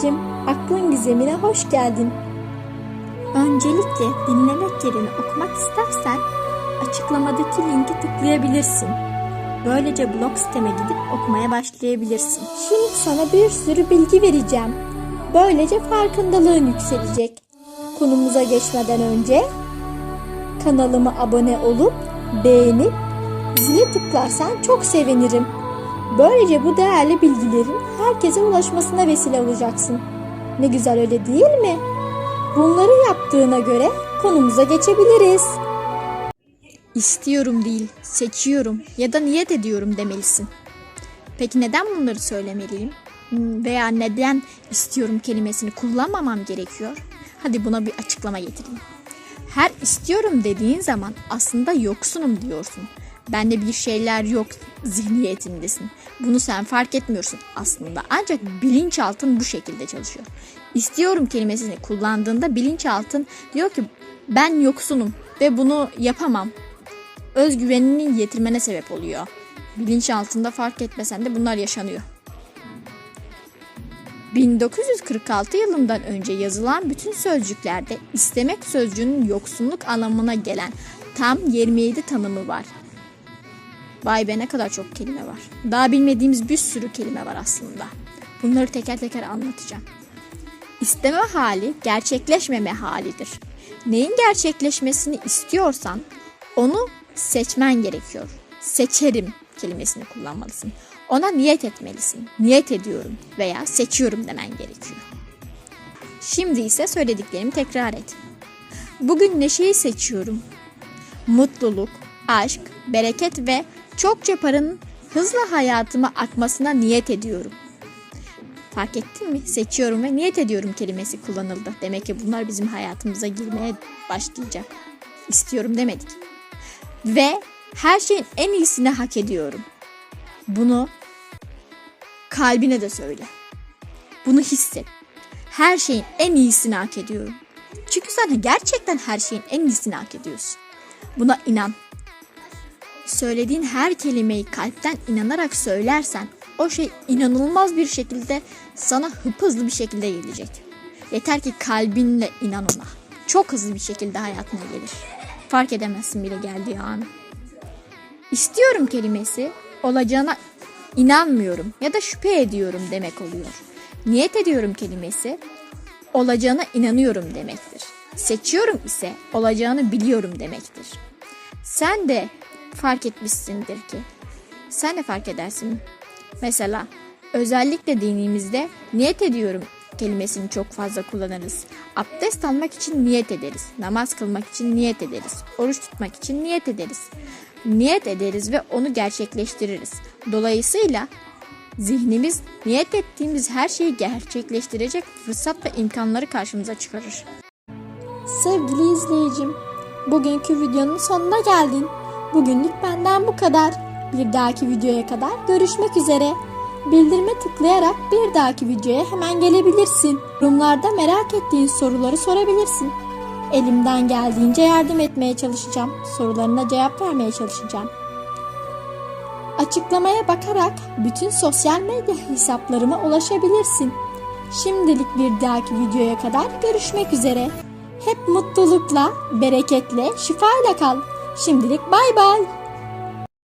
Selin'cim, aklın gizemine hoş geldin. Öncelikle dinlemek yerine okumak istersen açıklamadaki linki tıklayabilirsin. Böylece blog siteme gidip okumaya başlayabilirsin. Şimdi sana bir sürü bilgi vereceğim. Böylece farkındalığın yükselecek. Konumuza geçmeden önce kanalıma abone olup beğenip zili tıklarsan çok sevinirim. Böylece bu değerli bilgilerin herkese ulaşmasına vesile olacaksın. Ne güzel öyle değil mi? Bunları yaptığına göre konumuza geçebiliriz. İstiyorum değil, seçiyorum ya da niyet ediyorum demelisin. Peki neden bunları söylemeliyim? Hmm, Veya neden istiyorum kelimesini kullanmamam gerekiyor? Hadi buna bir açıklama getireyim. Her istiyorum dediğin zaman aslında yoksunum diyorsun. Bende bir şeyler yok zihniyetindesin. Bunu sen fark etmiyorsun aslında. Ancak bilinçaltın bu şekilde çalışıyor. İstiyorum kelimesini kullandığında bilinçaltın diyor ki ben yoksunum ve bunu yapamam. Özgüvenini yitirmene sebep oluyor. Bilinçaltında fark etmesen de bunlar yaşanıyor. 1946 yılından önce yazılan bütün sözcüklerde istemek sözcüğünün yoksunluk anlamına gelen tam 27 tanımı var. Vay be ne kadar çok kelime var. Daha bilmediğimiz bir sürü kelime var aslında. Bunları teker teker anlatacağım. İsteme hali gerçekleşmeme halidir. Neyin gerçekleşmesini istiyorsan onu seçmen gerekiyor. Seçerim kelimesini kullanmalısın. Ona niyet etmelisin. Niyet ediyorum veya seçiyorum demen gerekiyor. Şimdi ise söylediklerimi tekrar et. Bugün neşeyi seçiyorum. Mutluluk, aşk, bereket ve çokça paranın hızla hayatıma akmasına niyet ediyorum. Fark ettin mi? Seçiyorum ve niyet ediyorum kelimesi kullanıldı. Demek ki bunlar bizim hayatımıza girmeye başlayacak. İstiyorum demedik. Ve her şeyin en iyisini hak ediyorum. Bunu kalbine de söyle. Bunu hisset. Her şeyin en iyisini hak ediyorum. Çünkü sen gerçekten her şeyin en iyisini hak ediyorsun. Buna inan. Söylediğin her kelimeyi kalpten inanarak söylersen o şey inanılmaz bir şekilde sana hızlı bir şekilde gelecek. Yeter ki kalbinle inan ona. Çok hızlı bir şekilde hayatına gelir. Fark edemezsin bile geldiği anı. İstiyorum kelimesi olacağına inanmıyorum ya da şüphe ediyorum demek oluyor. Niyet ediyorum kelimesi olacağına inanıyorum demektir. Seçiyorum ise olacağını biliyorum demektir. Sen de fark etmişsindir ki. Sen de fark edersin. Mesela özellikle dinimizde niyet ediyorum kelimesini çok fazla kullanırız. Abdest almak için niyet ederiz. Namaz kılmak için niyet ederiz. Oruç tutmak için niyet ederiz. Niyet ederiz ve onu gerçekleştiririz. Dolayısıyla zihnimiz niyet ettiğimiz her şeyi gerçekleştirecek fırsat ve imkanları karşımıza çıkarır. Sevgili izleyicim, bugünkü videonun sonuna geldin. Bugünlük benden bu kadar. Bir dahaki videoya kadar görüşmek üzere. Bildirime tıklayarak bir dahaki videoya hemen gelebilirsin. Yorumlarda merak ettiğin soruları sorabilirsin. Elimden geldiğince yardım etmeye çalışacağım. Sorularına cevap vermeye çalışacağım. Açıklamaya bakarak bütün sosyal medya hesaplarıma ulaşabilirsin. Şimdilik bir dahaki videoya kadar görüşmek üzere. Hep mutlulukla, bereketle, şifayla kal. Şimdilik bay bay.